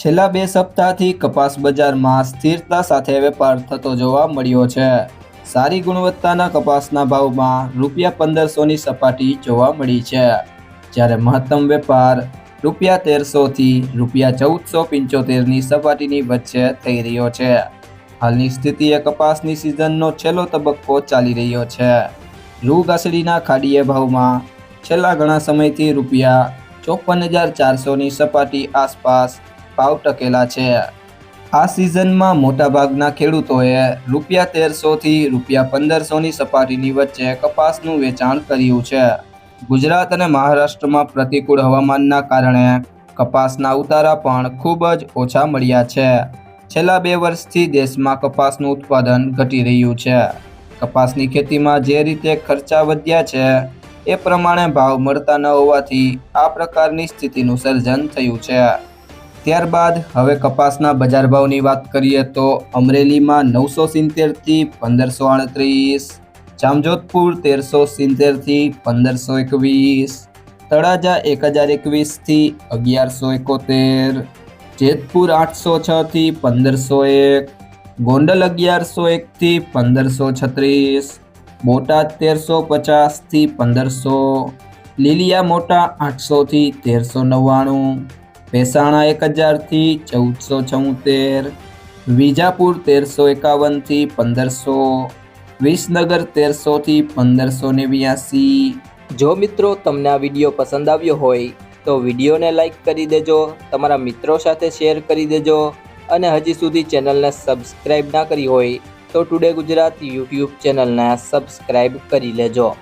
છેલ્લા બે સપ્તાહથી કપાસ બજારમાં સ્થિરતા સાથે વેપાર થતો જોવા મળ્યો છે. સારી ગુણવત્તાના કપાસના ભાવમાં રૂપિયા પંદરસોની સપાટી જોવા મળી છે. જ્યારે મહત્તમ વેપાર રૂપિયા તેરસોથી રૂપિયા ચૌદસો પંચોતેરની સપાટીની વચ્ચે થઈ રહ્યો છે. હાલની સ્થિતિએ કપાસની સિઝનનો છેલ્લો તબક્કો ચાલી રહ્યો છે. રૂ ઘાસડીના ખાડીએ ભાવમાં છેલ્લા ઘણા સમયથી રૂપિયા ચોપન હજાર ચારસોની સપાટી આસપાસ ભાવ ટકેલા છે. આ સિઝનમાં મોટાભાગના ખેડૂતોએ રૂપિયા તેરસોથી રૂપિયા પંદરસોની સપાટીની વચ્ચે કપાસનું વેચાણ કર્યું છે. ગુજરાત અને મહારાષ્ટ્રમાં પ્રતિકૂળ હવામાનના કારણે કપાસના ઉતારા પણ ખૂબ જ ઓછા મળ્યા છે. છેલ્લા બે વર્ષથી દેશમાં કપાસનું ઉત્પાદન ઘટી રહ્યું છે. કપાસની ખેતીમાં જે રીતે ખર્ચા વધ્યા છે, એ પ્રમાણે ભાવ મળતા ન હોવાથી આ પ્રકારની સ્થિતિનું સર્જન થયું છે. ત્યારબાદ હવે કપાસના બજાર ભાવની વાત કરીએ તો અમરેલીમાં નવસો સિત્તેરથી પંદરસો આડત્રીસ, જામજોધપુર તેરસો સિત્તેરથી પંદરસો એકવીસ, તળાજા એક હજાર એકવીસથી અગિયારસો એકોતેર, જેતપુર આઠસો છથી પંદરસો એક, ગોંડલ અગિયારસો એકથી પંદરસો છત્રીસ, બોટાદ તેરસો પચાસથી પંદરસો, લીલિયા મોટા આઠસોથી તેરસો નવ્વાણું ભેસાણા એક હજારથી ચૌદસો છોતેર વિજાપુર તેરસો એકાવનથી પંદરસો, વિસનગર તેરસોથી પંદરસો નેવ્યાસી. જો મિત્રો તમને આ વીડિયો પસંદ આવ્યો હોય, તો વિડીયોને લાઈક કરી દેજો, તમારા મિત્રો સાથે શેર કરી દેજો, અને હજી સુધી ચેનલને સબસ્ક્રાઈબ ના કરી હોય, તો ટુડે ગુજરાત યુટ્યુબ ચેનલને સબસ્ક્રાઈબ કરી લેજો.